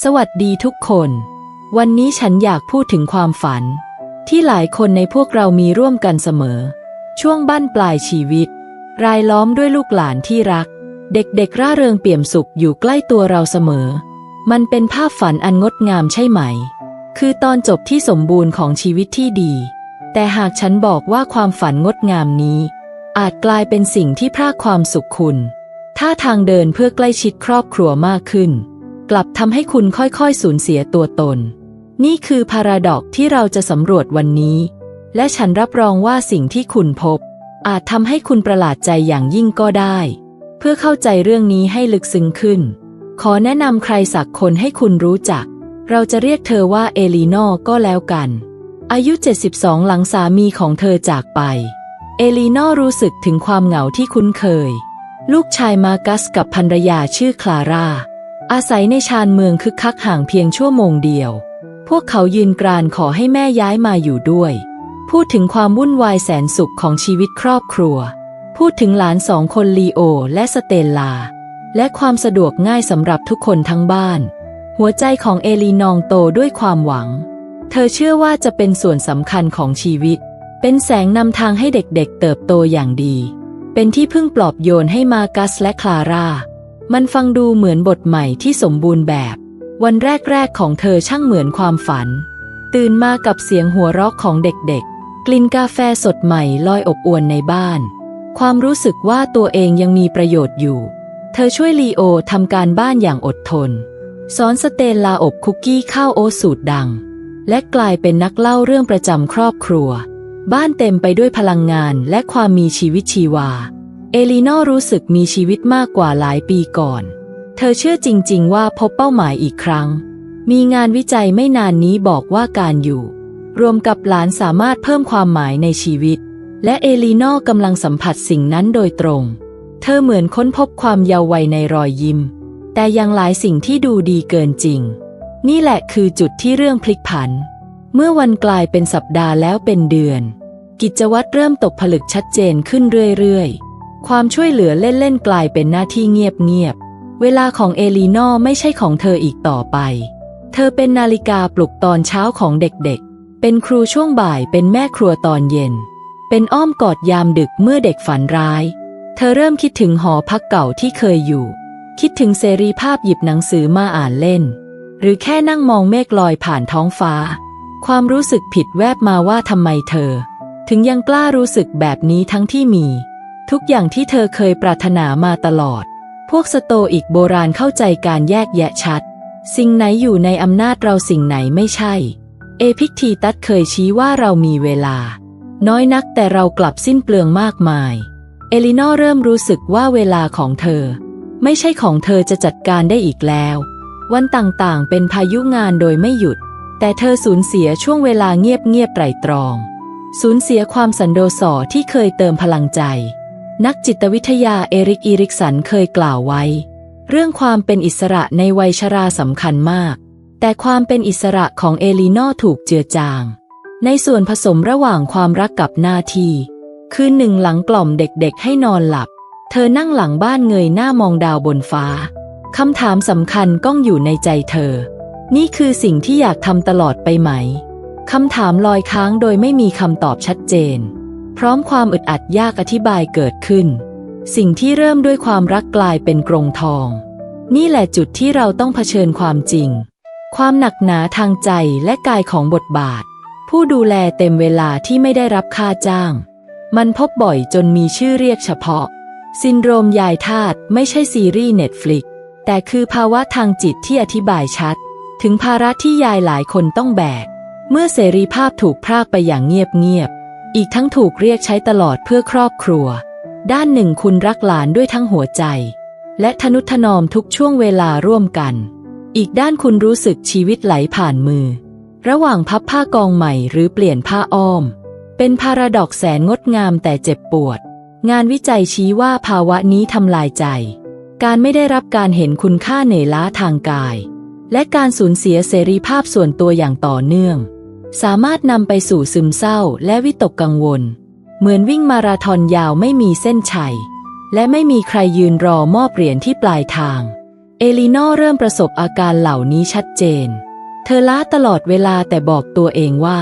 สวัสดีทุกคน วันนี้ฉันอยากพูดถึงความฝัน ที่หลายคนในพวกเรามีร่วมกันเสมอ ช่วงบั้นปลายชีวิต รายล้อมด้วยลูกหลานที่รัก เด็กๆร่าเริงเปี่ยมสุขอยู่ใกล้ตัวเราเสมอ มันเป็นภาพฝันอันงดงามใช่ไหม คือตอนจบที่สมบูรณ์ของชีวิตที่ดี แต่หากฉันบอกว่าความฝันงดงามนี้ อาจกลายเป็นสิ่งที่พรากความสุขคุณถ้าทางเดินเพื่อใกล้ชิดครอบครัวมากขึ้น กลับทำให้คุณค่อยๆ สูญเสียตัวตน นี่คือพาราดอกที่เราจะสำรวจวันนี้ และฉันรับรองว่าสิ่งที่คุณพบ อาจทำให้คุณประหลาดใจอย่างยิ่งก็ได้ เพื่อเข้าใจเรื่องนี้ให้ลึกซึ้งขึ้น ขอแนะนำใครสักคนให้คุณรู้จัก เราจะเรียกเธอว่าเอลีนอก็แล้วกัน อายุ 72 หลังสามีของเธอจากไป เอลีนอร์รู้สึกถึงความเหงาที่คุ้นเคย ลูกชายมากัสกับภรรยาชื่อคลาร่า อาศัยในชานเมืองคึกคักห่างเพียงชั่วโมงเดียว พวกเขายืนกรานขอให้แม่ย้ายมาอยู่ด้วย พูดถึงความวุ่นวายแสนสุขของชีวิตครอบครัว พูดถึงหลานสองคนลีโอและสเตลลา และความสะดวกง่ายสำหรับทุกคนทั้งบ้าน หัวใจของเอลีนองโตด้วยความหวัง เธอเชื่อว่าจะเป็นส่วนสำคัญของชีวิต เป็นแสงนำทางให้เด็กๆเติบโตอย่างดี เป็นที่พึ่งปลอบโยนให้มากัสและคลาร่า มันฟังดูเหมือนบทใหม่ที่สมบูรณ์แบบ วันแรก ๆ ของเธอช่างเหมือนความฝัน ตื่นมากับเสียงหัวเราะของเด็กๆ กลิ่นกาแฟสดใหม่ลอยอบอวนในบ้าน ความรู้สึกว่าตัวเองยังมีประโยชน์อยู่ เธอช่วยลีโอทำการบ้านอย่างอดทน สอนสเตนลาอบคุกกี้ข้าวโอ๊ตสูตรดัง และกลายเป็นนักเล่าเรื่องประจำครอบครัว บ้านเต็มไปด้วยพลังงานและความมีชีวิตชีวา เอลีนอร์รู้สึกมีชีวิตมากกว่าหลายปีก่อน เธอเชื่อจริง ๆ ว่าพบเป้าหมายอีกครั้ง มีงานวิจัยไม่นานนี้บอกว่าการอยู่ รวมกับหลานสามารถเพิ่มความหมายในชีวิต และเอลีนอกำลังสัมผัสสิ่งนั้นโดยตรง เธอเหมือนค้นพบความเยาว์วัยในรอยยิ้ม แต่ยังหลายสิ่งที่ดูดีเกินจริง นี่แหละคือจุดที่เรื่องพลิกผัน เมื่อวันกลายเป็นสัปดาห์แล้วเป็นเดือน กิจวัตรเริ่มตกผลึกชัดเจนขึ้นเรื่อยๆ ความช่วยเหลือเล่นๆกลายเป็นหน้าที่เงียบๆ เวลาของเอลีนอไม่ใช่ของเธออีกต่อไป เธอเป็นนาฬิกาปลุกตอนเช้าของเด็กๆ เป็นครูช่วงบ่าย เป็นแม่ครัวตอนเย็น เป็นอ้อมกอดยามดึกเมื่อเด็กฝันร้าย เธอเริ่มคิดถึงหอพักเก่าที่เคยอยู่ คิดถึงเสรีภาพหยิบหนังสือมาอ่านเล่น หรือแค่นั่งมองเมฆลอยผ่านท้องฟ้า ความรู้สึกผิดแวบมาว่าทำไมเธอ ถึงยังกล้ารู้สึกแบบนี้ทั้งที่มี ทุกอย่างที่เธอเคยปรารถนามาตลอด พวกสโตอิกโบราณเข้าใจการแยกแยะชัด สิ่งไหนอยู่ในอำนาจเราสิ่งไหนไม่ใช่ เอพิกทีตัสเคยชี้ว่าเรามีเวลา น้อยนักแต่เรากลับสิ้นเปลืองมากมาย เอลินอเริ่มรู้สึกว่าเวลาของเธอ ไม่ใช่ของเธอจะจัดการได้อีกแล้ว วันต่างๆ เป็นพายุงานโดยไม่หยุด แต่เธอสูญเสียช่วงเวลาเงียบๆไตรตรอง สูญเสียความสันโดษอที่เคยเติมพลังใจ นักจิตวิทยาเอริกอีริกสันเคยกล่าวไว้ เรื่องความเป็นอิสระในวัยชราสำคัญมาก แต่ความเป็นอิสระของเอลีนอถูกเจือจาง ในส่วนผสมระหว่างความรักกับหน้าที่คืนหนึ่งหลังกล่อมเด็กๆ ให้นอนหลับ เธอนั่งหลังบ้านเงยหน้ามองดาวบนฟ้าคำถามสำคัญก้องอยู่ในใจเธอ นี่คือสิ่งที่อยากทำตลอดไปไหมคำถามลอยค้างโดยไม่มีคำตอบชัดเจน พร้อมความอึดอัดยากอธิบายเกิดขึ้น สิ่งที่เริ่มด้วยความรักกลายเป็นกรงทอง นี่แหละจุดที่เราต้องเผชิญความจริง ความหนักหนาทางใจและกายของบทบาท ผู้ดูแลเต็มเวลาที่ไม่ได้รับค่าจ้าง มันพบบ่อยจนมีชื่อเรียกเฉพาะ ซินโดรมยายทาตไม่ใช่ซีรีส์เน็ตฟลิกแต่คือภาวะทางจิตที่อธิบายชัด ถึงภาระที่ยายหลายคนต้องแบก เมื่อเสรีภาพถูกพรากไปอย่างเงียบๆ อีกทั้งถูกเรียกใช้ตลอดเพื่อครอบครัว ด้านหนึ่งคุณรักหลานด้วยทั้งหัวใจ และทนุถนอมทุกช่วงเวลาร่วมกัน อีกด้านคุณรู้สึกชีวิตไหลผ่านมือ ระหว่างพับผ้ากองใหม่หรือเปลี่ยนผ้าอ้อม เป็นพาราดอกแสนงดงามแต่เจ็บปวด งานวิจัยชี้ว่าภาวะนี้ทำลายใจ การไม่ได้รับการเห็นคุณค่าเหนื่อยล้าทางกาย และการสูญเสียเสรีภาพส่วนตัวอย่างต่อเนื่อง สามารถนำไปสู่ซึมเศร้าและวิตกกังวล เหมือนวิ่งมาราธอนยาวไม่มีเส้นชัย และไม่มีใครยืนรอมอบเหรียญที่ปลายทาง เอลีนอเริ่มประสบอาการเหล่านี้ชัดเจน เธอล้าตลอดเวลาแต่บอกตัวเองว่า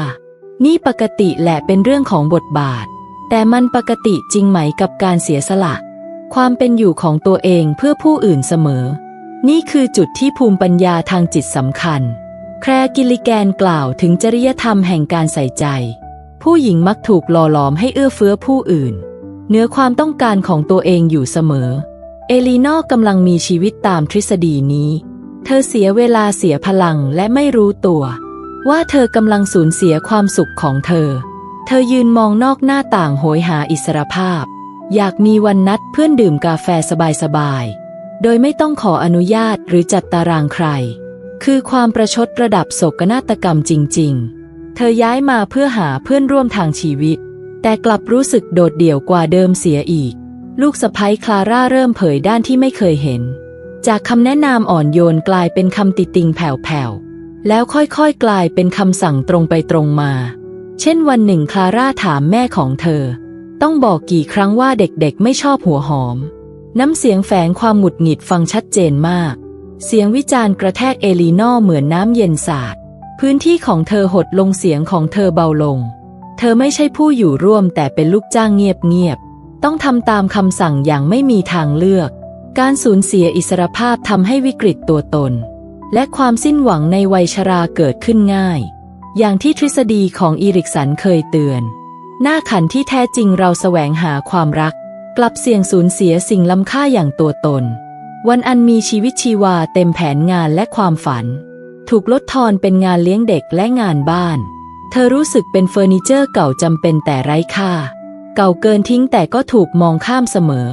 นี่ปกติแหละเป็นเรื่องของบทบาท แต่มันปกติจริงไหมกับการเสียสละ ความเป็นอยู่ของตัวเองเพื่อผู้อื่นเสมอ นี่คือจุดที่ภูมิปัญญาทางจิตสำคัญ แครกิลิแกนกล่าวถึงจริยธรรมแห่งการใส่ใจ ผู้หญิงมักถูกหล่อหลอมให้เอื้อเฟื้อผู้อื่นเหนือความต้องการของตัวเองอยู่เสมอ เอลีนอกำลังมีชีวิตตามทฤษฎีนี้ เธอเสียเวลาเสียพลังและไม่รู้ตัว ว่าเธอกำลังสูญเสียความสุขของเธอ เธอยืนมองนอกหน้าต่างโหยหาอิสรภาพ อยากมีวันนัดเพื่อนดื่มกาแฟสบายๆ โดยไม่ต้องขออนุญาตหรือจัดตารางใคร คือความประชดระดับโศกนาฏกรรมจริง ๆ เธอย้ายมาเพื่อหาเพื่อนร่วมทางชีวิต แต่กลับรู้สึกโดดเดี่ยวกว่าเดิมเสียอีก ลูกสะพ้ยคลาร่าเริ่มเผยด้านที่ไม่เคยเห็น จากคำแนะนำอ่อนโยนกลายเป็นคำติติงแผ่วๆ แล้วค่อยๆ กลายเป็นคำสั่งตรงไปตรงมา เช่นวันหนึ่งคลาร่าถามแม่ของเธอ ต้องบอกกี่ครั้งว่าเด็กๆ ไม่ชอบหัวหอม น้ำเสียงแฝงความหงุดหงิดฟังชัดเจนมาก เสียงวิจารณ์กระแทกเอลีนอเหมือนน้ำเย็นสาด พื้นที่ของเธอหดลงเสียงของเธอเบาลง เธอไม่ใช่ผู้อยู่ร่วมแต่เป็นลูกจ้างเงียบๆ ต้องทำตามคำสั่งอย่างไม่มีทางเลือก การสูญเสียอิสรภาพทำให้วิกฤตตัวตน และความสิ้นหวังในวัยชราเกิดขึ้นง่าย อย่างที่ทฤษฎีของอีริกสันเคยเตือน หน้าขันที่แท้จริงเราแสวงหาความรัก กลับเสี่ยงสูญเสียสิ่งล้ำค่าอย่างตัวตน วันอันมีชีวิตชีวาเต็มแผนงานและความฝัน ถูกลดทอนเป็นงานเลี้ยงเด็กและงานบ้าน เธอรู้สึกเป็นเฟอร์นิเจอร์เก่าจำเป็นแต่ไร้ค่า เก่าเกินทิ้งแต่ก็ถูกมองข้ามเสมอ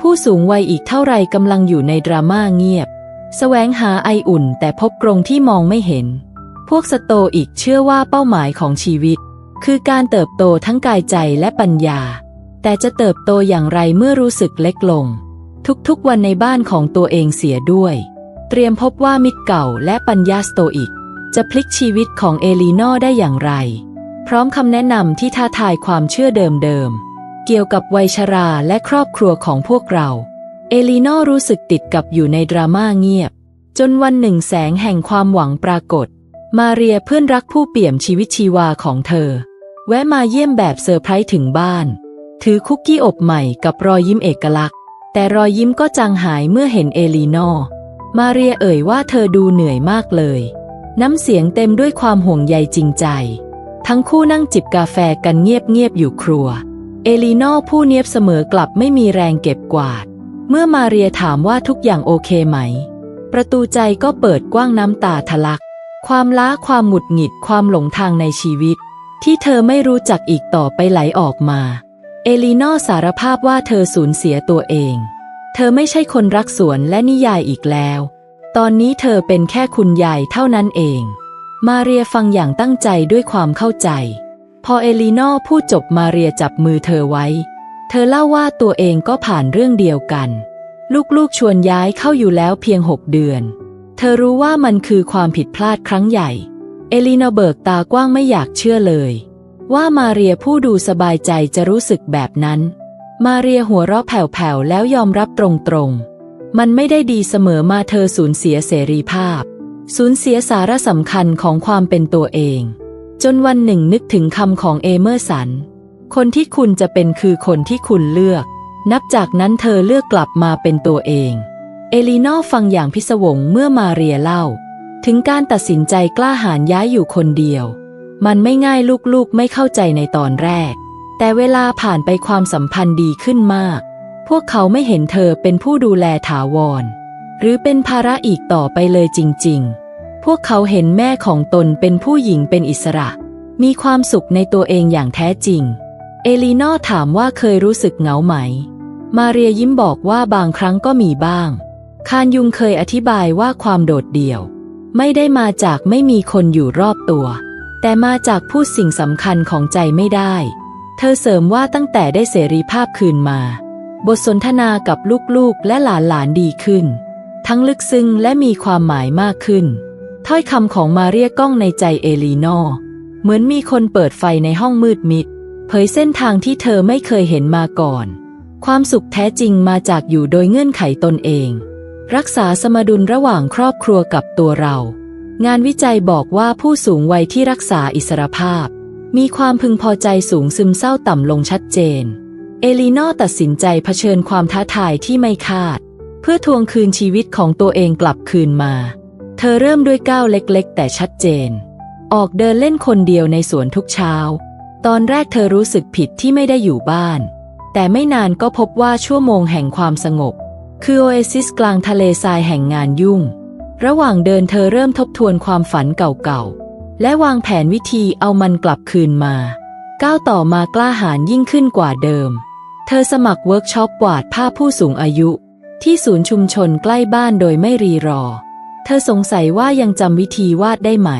ผู้สูงวัยอีกเท่าไรกำลังอยู่ในดราม่าเงียบแสวงหาไออุ่นแต่พบกรงที่มองไม่เห็น พวกสโตอีกเชื่อว่าเป้าหมายของชีวิต คือการเติบโตทั้งกายใจและปัญญา แต่จะเติบโตอย่างไรเมื่อรู้สึกเล็กลง ทุกๆวันในบ้านของตัวเองเสียด้วย เตรียมพบว่ามิตรเก่าและปัญญาสโตอิก จะพลิกชีวิตของเอลีนอได้อย่างไร พร้อมคำแนะนำที่ท้าทายความเชื่อเดิมๆ เกี่ยวกับวัยชราและครอบครัวของพวกเรา เอลีนอร์รู้สึกติดกับอยู่ในดราม่าเงียบ จนวันหนึ่งแสงแห่งความหวังปรากฏ มาเรียเพื่อนรักผู้เปี่ยมชีวิตชีวาของเธอ แวะมาเยี่ยมแบบเซอร์ไพรส์ถึงบ้าน ถือคุกกี้อบใหม่กับรอยยิ้มเอกลักษณ์ แต่รอยยิ้มก็จางหายเมื่อเห็นเอลีนอร์มาเรียเอ่ยว่าเธอดูเหนื่อยมากเลย น้ำเสียงเต็มด้วยความห่วงใยจริงใจ ทั้งคู่นั่งจิบกาแฟกันเงียบๆอยู่ครัว เอลีนอร์ผู้เนียบเสมอกลับไม่มีแรงเก็บกวาด เมื่อมาเรียถามว่าทุกอย่างโอเคไหม ประตูใจก็เปิดกว้างน้ำตาทะลัก ความล้าความหงุดหงิดความหลงทางในชีวิต ที่เธอไม่รู้จักอีกต่อไปไหลออกมา เอลีนอสารภาพว่าเธอสูญเสียตัวเอง เธอไม่ใช่คนรักสวนและนิยายอีกแล้ว ตอนนี้เธอเป็นแค่คุณยายเท่านั้นเอง มาเรียฟังอย่างตั้งใจด้วยความเข้าใจ พอเอลีนอพูดจบมาเรียจับมือเธอไว้ เธอเล่าว่าตัวเองก็ผ่านเรื่องเดียวกัน ลูกๆชวนย้ายเข้าอยู่แล้วเพียงหกเดือน เธอรู้ว่ามันคือความผิดพลาดครั้งใหญ่ เอลีนาเบิกตากว้างไม่อยากเชื่อเลย ว่ามาเรียผู้ดูสบายใจจะรู้สึกแบบนั้น มาเรียหัวเราะแผ่วๆแล้วยอมรับตรงๆ มันไม่ได้ดีเสมอมาเธอสูญเสียเสรีภาพ สูญเสียสาระสำคัญของความเป็นตัวเอง จนวันหนึ่งนึกถึงคำของเอเมอร์สัน คนที่คุณจะเป็นคือคนที่คุณเลือก นับจากนั้นเธอเลือกกลับมาเป็นตัวเอง เอลีนอฟังอย่างพิศวงเมื่อมาเรียเล่า ถึงการตัดสินใจกล้าหาญย้ายอยู่คนเดียว มันไม่ง่ายลูกๆไม่เข้าใจในตอนแรก แต่เวลาผ่านไปความสัมพันธ์ดีขึ้นมาก พวกเขาไม่เห็นเธอเป็นผู้ดูแลถาวร หรือเป็นภาระอีกต่อไปเลยจริง ๆ พวกเขาเห็นแม่ของตนเป็นผู้หญิงเป็นอิสระ มีความสุขในตัวเองอย่างแท้จริง เอลีนอถามว่าเคยรู้สึกเหงาไหม มาเรียยิ้มบอกว่าบางครั้งก็มีบ้าง คานยุงเคยอธิบายว่าความโดดเดี่ยว ไม่ได้มาจากไม่มีคนอยู่รอบตัว แต่มาจากพูดสิ่งสำคัญของใจไม่ได้ เธอเสริมว่าตั้งแต่ได้เสรีภาพคืนมา บทสนทนากับลูกๆและหลานๆดีขึ้น ทั้งลึกซึ้งและมีความหมายมากขึ้น ถ้อยคำของมาเรียก้องในใจเอลีนอร์เหมือนมีคนเปิดไฟในห้องมืดมิด เผยเส้นทางที่เธอไม่เคยเห็นมาก่อน ความสุขแท้จริงมาจากอยู่โดยเงื่อนไขตนเอง รักษาสมดุลระหว่างครอบครัวกับตัวเรา งานวิจัยบอกว่าผู้สูงวัยที่รักษาอิสรภาพ มีความพึงพอใจสูงซึมเศร้าต่ำลงชัดเจน เอลีนอตัดสินใจเผชิญความท้าทายที่ไม่คาด เพื่อทวงคืนชีวิตของตัวเองกลับคืนมา เธอเริ่มด้วยก้าวเล็กๆ แต่ชัดเจน ออกเดินเล่นคนเดียวในสวนทุกเช้า ตอนแรกเธอรู้สึกผิดที่ไม่ได้อยู่บ้าน แต่ไม่นานก็พบว่าชั่วโมงแห่งความสงบ คือโอเอซิสกลางทะเลทรายแห่งงานยุ่ง ระหว่างเดินเธอเริ่มทบทวนความฝันเก่าๆ และวางแผนวิธีเอามันกลับคืนมา ก้าวต่อมากล้าหาญยิ่งขึ้นกว่าเดิม เธอสมัครเวิร์กช็อปวาดภาพผู้สูงอายุ ที่ศูนย์ชุมชนใกล้บ้านโดยไม่รีรอ เธอสงสัยว่ายังจำวิธีวาดได้ไหม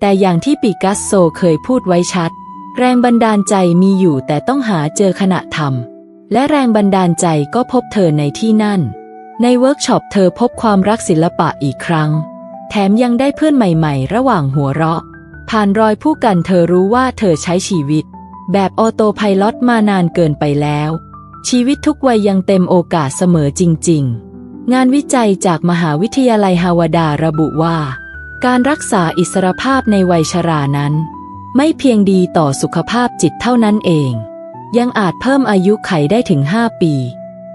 แต่อย่างที่ปิกัสโซเคยพูดไว้ชัด แรงบันดาลใจมีอยู่แต่ต้องหาเจอขณะทำและแรงบันดาลใจก็พบเธอในที่นั่น ในเวิร์กช็อปเธอพบความรักศิลปะอีกครั้ง แถมยังได้เพื่อนใหม่ๆ ระหว่างหัวเราะ ผ่านรอยผู้กันเธอรู้ว่าเธอใช้ชีวิต แบบออโตไพลอตมานานเกินไปแล้ว ชีวิตทุกวัยยังเต็มโอกาสเสมอจริง ๆ งานวิจัยจากมหาวิทยาลัยฮาวาดาระบุว่า การรักษาอิสรภาพในวัยชรานั้น ไม่เพียงดีต่อสุขภาพจิตเท่านั้นเอง ยังอาจเพิ่มอายุไขได้ถึง 5 ปี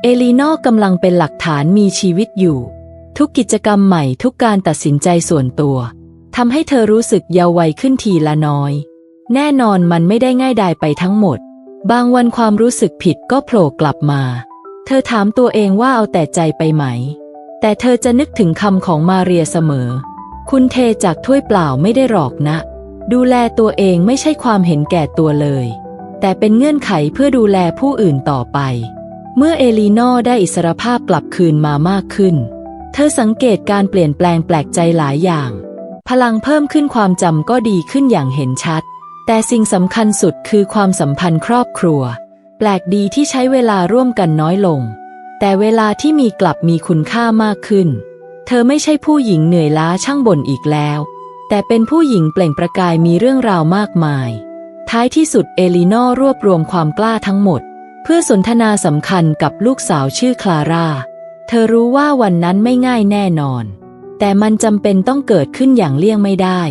เอลีนอ์กำลังเป็นหลักฐานมีชีวิตอยู่ ทุกกิจกรรมใหม่ทุกการตัดสินใจส่วนตัวทำให้เธอรู้สึกเยาว์วัยขึ้นทีละน้อย แน่นอนมันไม่ได้ง่ายดายไปทั้งหมด บางวันความรู้สึกผิดก็โผล่กลับมา เธอถามตัวเองว่าเอาแต่ใจไปไหม แต่เธอจะนึกถึงคำของมาเรียเสมอ คุณเทจากถ้วยเปล่าไม่ได้หรอกนะ ดูแลตัวเองไม่ใช่ความเห็นแก่ตัวเลย แต่เป็นเงื่อนไขเพื่อดูแลผู้อื่นต่อไป เมื่อเอลีนอได้อิสรภาพกลับคืนมามากขึ้น เธอสังเกตการเปลี่ยนแปลงแปลกใจหลายอย่าง พลังเพิ่มขึ้นความจำก็ดีขึ้นอย่างเห็นชัด แต่สิ่งสำคัญสุดคือความสัมพันธ์ครอบครัว แปลกดีที่ใช้เวลาร่วมกันน้อยลง แต่เวลาที่มีกลับมีคุณค่ามากขึ้น เธอไม่ใช่ผู้หญิงเหนื่อยล้าช่างบ่นอีกแล้ว แต่เป็นผู้หญิงเปล่งประกายมีเรื่องราวมากมาย ท้ายที่สุดเอลีนอรวบรวมความกล้าทั้งหมด เพื่อสนทนาสำคัญกับลูกสาวชื่อคลาร่า เธอรู้ว่าวันนั้นไม่ง่ายแน่นอน แต่มันจำเป็นต้องเกิดขึ้นอย่างเลี่ยงไม่ได้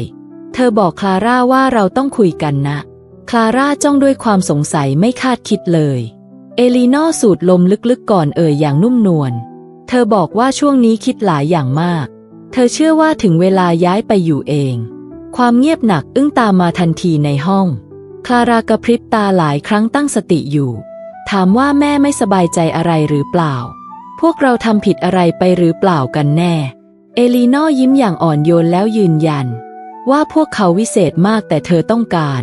เธอบอกคลาร่าว่าเราต้องคุยกันนะ คลาร่าจ้องด้วยความสงสัยไม่คาดคิดเลย เอลีนอสูดลมลึกๆก่อนเอ่ยอย่างนุ่มนวล เธอบอกว่าช่วงนี้คิดหลายอย่างมาก เธอเชื่อว่าถึงเวลาย้ายไปอยู่เอง ความเงียบหนักอึ้งตามมาทันทีในห้อง คลารากระพริบตาหลายครั้งตั้งสติอยู่ ถามว่าแม่ไม่สบายใจอะไรหรือเปล่า พวกเราทำผิดอะไรไปหรือเปล่ากันแน่ เอลีนอยิ้มอย่างอ่อนโยนแล้วยืนยัน ว่าพวกเขาวิเศษมากแต่เธอต้องการ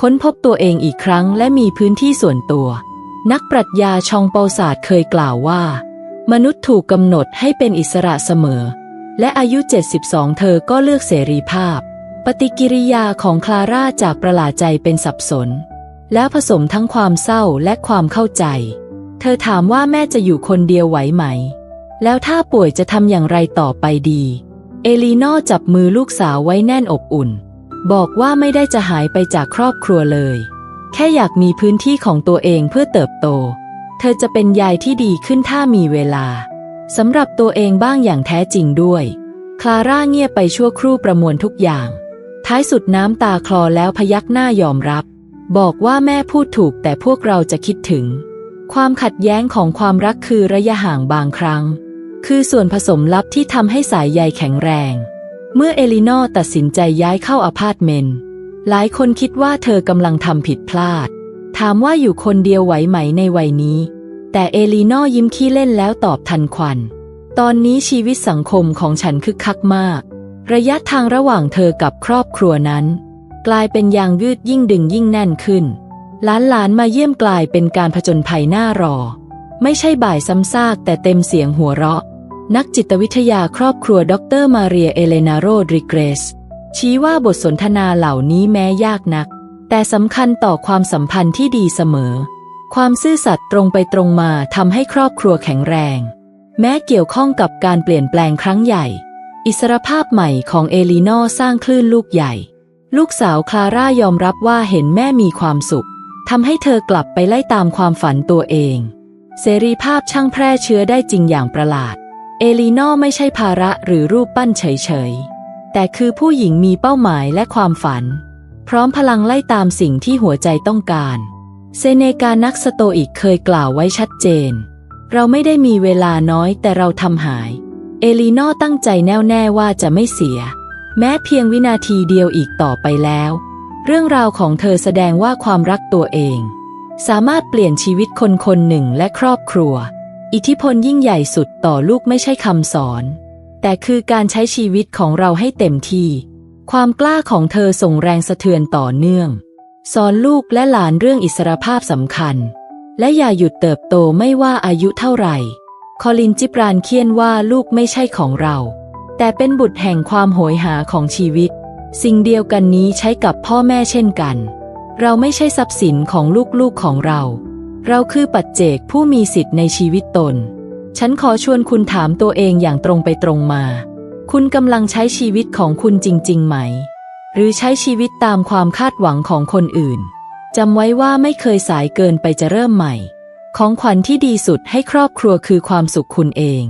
ค้นพบตัวเองอีกครั้งและมีพื้นที่ส่วนตัว นักปรัชญาชองเปาศาสตร์เคยกล่าวว่า มนุษย์ถูกกำหนดให้เป็นอิสระเสมอ และอายุ 72 เธอก็เลือกเสรีภาพ ปฏิกิริยาของคลาร่าจากประหลาดใจเป็นสับสน แล้วผสมทั้งความเศร้าและความเข้าใจ เธอถามว่าแม่จะอยู่คนเดียวไหวไหม แล้วถ้าป่วยจะทำอย่างไรต่อไปดี เอลีนอจับมือลูกสาวไว้แน่นอบอุ่น บอกว่าไม่ได้จะหายไปจากครอบครัวเลย แค่อยากมีพื้นที่ของตัวเองเพื่อเติบโต เธอจะเป็นยายที่ดีขึ้นถ้ามีเวลาสำหรับตัวเองบ้างอย่างแท้จริงด้วย คลาร่าเงียบไปชั่วครู่ประมวลทุกอย่าง ท้ายสุดน้ำตาคลอแล้วพยักหน้ายอมรับ บอกว่าแม่พูดถูกแต่พวกเราจะคิดถึง ความขัดแย้งของความรักคือระยะห่างบางครั้ง คือส่วนผสมลับที่ทำให้สายใยแข็งแรง เมื่อเอลินอร์ตัดสินใจย้ายเข้าอพาร์ตเมนต์หลายคนคิดว่าเธอกำลังทำผิดพลาด ถามว่าอยู่คนเดียวไหวไหมในวัยนี้ แต่เอลีนอยิ้มขี้เล่นแล้วตอบทันควัน ตอนนี้ชีวิตสังคมของฉันคึกคักมาก ระยะทางระหว่างเธอกับครอบครัวนั้น กลายเป็นยางยืดยิ่งดึงยิ่งแน่นขึ้นหลานๆมาเยี่ยมกลายเป็นการผจญภัยหน้ารอ ไม่ใช่บ่ายซ้ำซากแต่เต็มเสียงหัวเราะ นักจิตวิทยาครอบครัวดรมาเรียเอเลนาโรดริเกรส ชี้ว่าบทสนทนาเหล่านี้แม้ยากนัก แต่สำคัญต่อความสัมพันธ์ที่ดีเสมอ ความซื่อสัตย์ตรงไปตรงมาทำให้ครอบครัวแข็งแรง แม้เกี่ยวข้องกับการเปลี่ยนแปลงครั้งใหญ่ อิสรภาพใหม่ของเอลีนอสร้างคลื่นลูกใหญ่ ลูกสาวคลาร่ายอมรับว่าเห็นแม่มีความสุขทำให้เธอกลับไปไล่ตามความฝันตัวเอง เสรีภาพช่างแพร่เชื้อได้จริงอย่างประหลาด เอลีนอไม่ใช่ภาระหรือรูปปั้นเฉยๆ แต่คือผู้หญิงมีเป้าหมายและความฝัน พร้อมพลังไล่ตามสิ่งที่หัวใจต้องการ เซเนกานักสโตอิกเคยกล่าวไว้ชัดเจน เราไม่ได้มีเวลาน้อยแต่เราทำหาย เอลีนอตั้งใจแน่วแน่ว่าจะไม่เสีย แม้เพียงวินาทีเดียวอีกต่อไปแล้ว เรื่องราวของเธอแสดงว่าความรักตัวเอง สามารถเปลี่ยนชีวิตคนคนหนึ่งและครอบครัว อิทธิพลยิ่งใหญ่สุดต่อลูกไม่ใช่คำสอน แต่คือการใช้ชีวิตของเราให้เต็มที่ ความกล้าของเธอส่งแรงสะเทือนต่อเนื่อง สอนลูกและหลานเรื่องอิสรภาพสำคัญ และอย่าหยุดเติบโตไม่ว่าอายุเท่าไหร่ คอลินจิบรานเคียนว่าลูกไม่ใช่ของเรา แต่เป็นบุตรแห่งความโหยหาของชีวิต สิ่งเดียวกันนี้ใช้กับพ่อแม่เช่นกัน เราไม่ใช่ทรัพย์สินของลูกๆของเรา เราคือปัจเจกผู้มีสิทธิ์ในชีวิตตน ฉันขอชวนคุณถามตัวเองอย่างตรงไปตรงมา คุณกำลังใช้ชีวิตของคุณจริง ๆ ไหม หรือใช้ชีวิตตามความคาดหวังของคนอื่นจำไว้ว่าไม่เคยสายเกินไปจะเริ่มใหม่ ของขวัญที่ดีสุดให้ครอบครัวคือความสุขคุณเอง